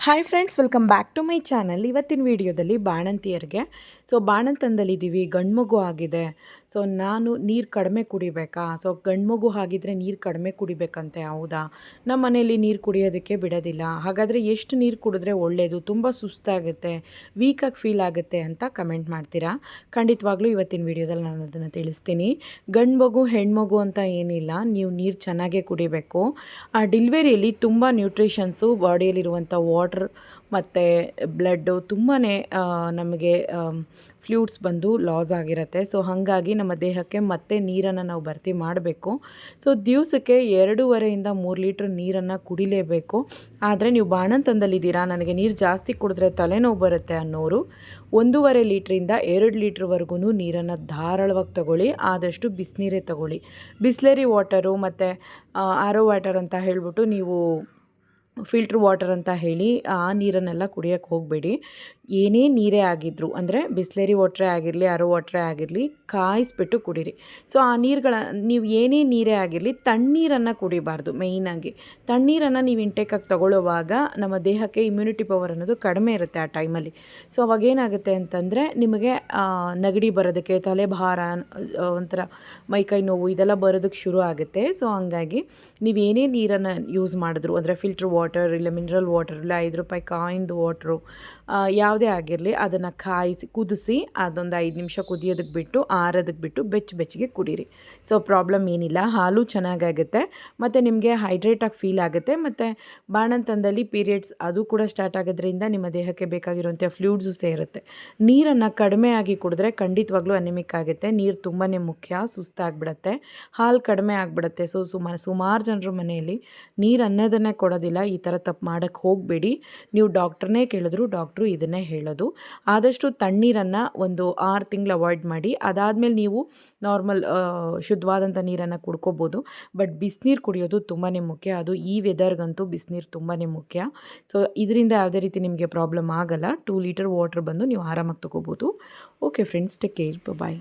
Hi friends welcome back to my channel ಇವತ್ತಿನ ವಿಡಿಯೋದಲ್ಲಿ ಬಾಣಂತಿಯರಿಗೆ so ಬಾಣಂತನದಲ್ಲಿದ್ದೀವಿ ಗಂಡು ಮಗು ಆಗಿದೆ. ಸೊ ನಾನು ನೀರು ಕಡಿಮೆ ಕುಡಿಬೇಕಾ? ಸೊ ಗಂಡು ಮಗು ಆಗಿದ್ರೆ ನೀರು ಕಡಿಮೆ ಕುಡಿಬೇಕಂತೆ, ಹೌದಾ? ನಮ್ಮ ಮನೆಯಲ್ಲಿ ನೀರು ಕುಡಿಯೋದಕ್ಕೆ ಬಿಡೋದಿಲ್ಲ. ಹಾಗಾದರೆ ಎಷ್ಟು ನೀರು ಕುಡಿದ್ರೆ ಒಳ್ಳೆಯದು ತುಂಬ ಸುಸ್ತಾಗುತ್ತೆ, ವೀಕಾಗಿ ಫೀಲ್ ಆಗುತ್ತೆ ಅಂತ ಕಮೆಂಟ್ ಮಾಡ್ತೀರಾ? ಖಂಡಿತವಾಗ್ಲೂ ಇವತ್ತಿನ ವಿಡಿಯೋದಲ್ಲಿ ನಾನು ಅದನ್ನು ತಿಳಿಸ್ತೀನಿ. ಗಂಡು ಮಗು ಹೆಣ್ಮಗು ಅಂತ ಏನಿಲ್ಲ. ನೀವು ನೀರು ಚೆನ್ನಾಗೇ ಕುಡಿಬೇಕು. ಆ ಡಿಲ್ವರಿಯಲ್ಲಿ ತುಂಬ ನ್ಯೂಟ್ರಿಷನ್ಸು ಬಾಡಿಯಲ್ಲಿರುವಂಥ ವಾಟ್ರ್ ಮತ್ತು ಬ್ಲಡ್ಡು ತುಂಬಾ ನಮಗೆ ಫ್ಲೂಡ್ಸ್ ಬಂದು ಲಾಸ್ ಆಗಿರುತ್ತೆ. ಸೊ ಹಾಗಾಗಿ ನಮ್ಮ ದೇಹಕ್ಕೆ ಮತ್ತೆ ನೀರನ್ನು ನಾವು ಭರ್ತಿ ಮಾಡಬೇಕು. ಸೊ ದಿವಸಕ್ಕೆ ಎರಡೂವರೆಯಿಂದ ಮೂರು ಲೀಟ್ರ್ ನೀರನ್ನು ಕುಡಿಲೇಬೇಕು. ಆದರೆ ನೀವು ಬಾಣಂತಂದಲ್ಲಿದ್ದೀರಾ ನನಗೆ ನೀರು ಜಾಸ್ತಿ ಕುಡಿದ್ರೆ ತಲೆನೋವು ಬರುತ್ತೆ ಅನ್ನೋರು, ಒಂದೂವರೆ ಲೀಟ್ರಿಂದ ಎರಡು ಲೀಟ್ರ್ವರೆಗೂ ನೀರನ್ನು ಧಾರಾಳವಾಗಿ ತಗೊಳ್ಳಿ. ಆದಷ್ಟು ಬಿಸಿನೀರೇ ತಗೊಳ್ಳಿ. ಬಿಸ್ಲೇರಿ ವಾಟರು ಮತ್ತು ಆರೋ ವಾಟರ್ ಅಂತ ಹೇಳಿಬಿಟ್ಟು ನೀವು ಫಿಲ್ಟ್ರ್ ವಾಟರ್ ಅಂತ ಹೇಳಿ ಆ ನೀರನ್ನೆಲ್ಲ ಕುಡಿಯೋಕ್ಕೆ ಹೋಗಬೇಡಿ. ಏನೇ ನೀರೇ ಆಗಿದ್ರು, ಅಂದರೆ ಬಿಸ್ಲೇರಿ ವಾಟ್ರೇ ಆಗಿರಲಿ, ಅರೋ ವಾಟ್ರೇ ಆಗಿರಲಿ, ಕಾಯಿಸ್ಬಿಟ್ಟು ಕುಡೀರಿ. ಸೊ, ಆ ನೀರುಗಳ, ನೀವು ಏನೇ ನೀರೇ ಆಗಿರಲಿ, ತಣ್ಣೀರನ್ನು ಕುಡಿಬಾರ್ದು ಮೇಯ್ನಾಗಿ ತಣ್ಣೀರನ್ನು ನೀವು ಇಂಟೇಕಾಗಿ ತಗೊಳ್ಳುವಾಗ ನಮ್ಮ ದೇಹಕ್ಕೆ ಇಮ್ಯುನಿಟಿ ಪವರ್ ಅನ್ನೋದು ಕಡಿಮೆ ಇರುತ್ತೆ ಆ ಟೈಮಲ್ಲಿ ಸೊ, ಅವಾಗ ಏನಾಗುತ್ತೆ ಅಂತಂದರೆ ನಿಮಗೆ ನೆಗಡಿ ಬರೋದಕ್ಕೆ, ತಲೆ ಭಾರ ಒಂಥರ ಮೈಕೈ ನೋವು, ಇದೆಲ್ಲ ಬರೋದಕ್ಕೆ ಶುರು ಆಗುತ್ತೆ. ಸೊ, ಹಂಗಾಗಿ ನೀವು ಏನೇ ನೀರನ್ನು ಯೂಸ್ ಮಾಡಿದ್ರು, ಅಂದರೆ ಫಿಲ್ಟ್ರ್ ವಾಟರ್ ಇಲ್ಲ ಮಿನರಲ್ ವಾಟರ್ ಇಲ್ಲ, ಐದು ರೂಪಾಯಿ ಕಾಯಿಂದು ವಾಟ್ರು ಯಾವುದೇ ಆಗಿರಲಿ ಅದನ್ನು ಕಾಯಿಸಿ, ಕುದಿಸಿ ಅದೊಂದು ಐದು ನಿಮಿಷ ಕುದಿಯೋದಕ್ಕೆ ಬಿಟ್ಟು ಆರೋದಕ್ಕೆ ಬಿಟ್ಟು ಬೆಚ್ಚ ಬೆಚ್ಚಗೆ ಕುಡೀರಿ. ಸೊ ಪ್ರಾಬ್ಲಮ್ ಏನಿಲ್ಲ, ಹಾಲು ಚೆನ್ನಾಗಾಗುತ್ತೆ, ಮತ್ತು ನಿಮಗೆ ಹೈಡ್ರೇಟಾಗಿ ಫೀಲ್ ಆಗುತ್ತೆ, ಮತ್ತು ಬಾಣಂತನದಲ್ಲಿ ಪೀರಿಯಡ್ಸ್ ಅದು ಕೂಡ ಸ್ಟಾರ್ಟ್ ಆಗೋದ್ರಿಂದ ನಿಮ್ಮ ದೇಹಕ್ಕೆ ಬೇಕಾಗಿರುವಂಥ ಫ್ಲೂಡ್ಸು ಸೇರುತ್ತೆ. ನೀರನ್ನು ಕಡಿಮೆ ಆಗಿ ಕುಡಿದ್ರೆ ಖಂಡಿತವಾಗ್ಲೂ ಅನಿಮಿಕ್ ಆಗುತ್ತೆ, ನೀರು ತುಂಬಾ ಮುಖ್ಯ ಸುಸ್ತಾಗ್ಬಿಡತ್ತೆ ಹಾಲು ಕಡಿಮೆ ಆಗಿಬಿಡತ್ತೆ. ಸೊ ಸುಮಾರು ಸುಮಾರು ಜನರ ಮನೆಯಲ್ಲಿ ನೀರು ಅನ್ನೋದನ್ನೇ ಕೊಡೋದಿಲ್ಲ ಈ ಥರ ತಪ್ಪು ಮಾಡೋಕ್ಕೆ ಹೋಗಬೇಡಿ. ನೀವು ಡಾಕ್ಟ್ರನ್ನೇ ಕೇಳಿದ್ರು ಡಾಕ್ಟ್ರು ಇದನ್ನೇ ಹೇಳೋದು. ಆದಷ್ಟು ತಣ್ಣೀರನ್ನು ಒಂದು ಆರು ತಿಂಗಳು ಅವಾಯ್ಡ್ ಮಾಡಿ. ಅದಾದಮೇಲೆ ನೀವು ನಾರ್ಮಲ್ ಶುದ್ಧವಾದಂಥ ನೀರನ್ನು ಕುಡ್ಕೋಬೋದು. ಬಟ್ ಬಿಸಿನೀರು ಕುಡಿಯೋದು ತುಂಬಾ ಮುಖ್ಯ. ಅದು ಈ ವೆದರ್ಗಂತೂ ಬಿಸಿನೀರು ತುಂಬಾ ಮುಖ್ಯ. ಸೊ, ಇದರಿಂದ ಯಾವುದೇ ರೀತಿ ನಿಮಗೆ ಪ್ರಾಬ್ಲಮ್ ಆಗಲ್ಲ. ಟೂ ಲೀಟರ್ ವಾಟರ್ ಬಂದು ನೀವು ಆರಾಮಾಗಿ ತೊಗೋಬೋದು. Okay friends, take care. Bye